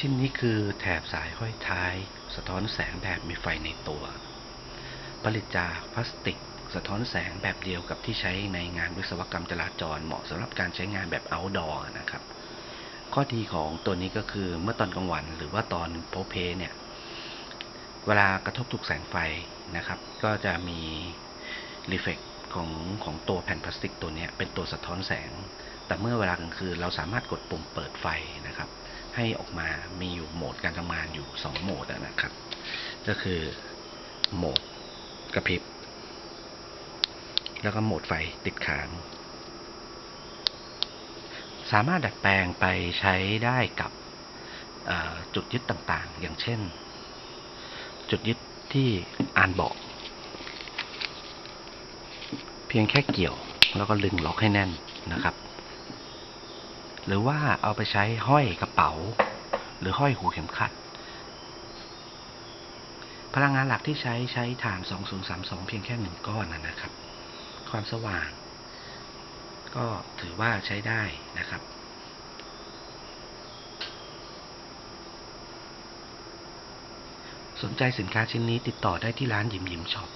ชิ้นนี้คือแถบสายห้อยท้าย สะท้อนแสงแบบมีไฟในตัว ผลิตจากพลาสติก สะท้อนแสงแบบเดียวกับที่ใช้ในงานวิศวกรรมจราจรเหมาะสำหรับการใช้งานแบบ outdoor นะครับ ข้อดีของตัวนี้ก็คือเมื่อตอนกลางวันหรือว่าตอนโพเพเนี่ย เวลากระทบถูกแสงไฟนะครับ ก็จะมีรีเฟก ของของตัวแผ่นพลาสติกตัวนี้เป็นตัวสะท้อนแสง แต่เมื่อเวลากลางคืนเราสามารถกดปุ่มเปิดไฟนะครับ ให้ออกมามีอยู่โหมดการทำงานอยู่ 2 โหมดนะครับ ก็คือโหมดกระพริบ แล้วก็โหมดไฟติดค้าง สามารถดัดแปลงไปใช้ได้กับจุดยึดต่างๆ อย่างเช่น จุดยึดที่อ่านเบอกเพียงแค่เกี่ยว แล้วก็ลึงล็อกให้แน่นนะครับ หรือว่าเอาไปใช้ห้อยกระเป๋า หรือห้อยหูเข็มขัด พลังงานหลักที่ใช้ใช้ถ่าน 2032 เพียงแค่หนึ่งก้อนนะครับ ความสว่าง ก็ถือว่าใช้ได้นะครับสนใจสินค้าชิ้นนี้ติดต่อได้ที่ร้านหยิมหยิมช็อป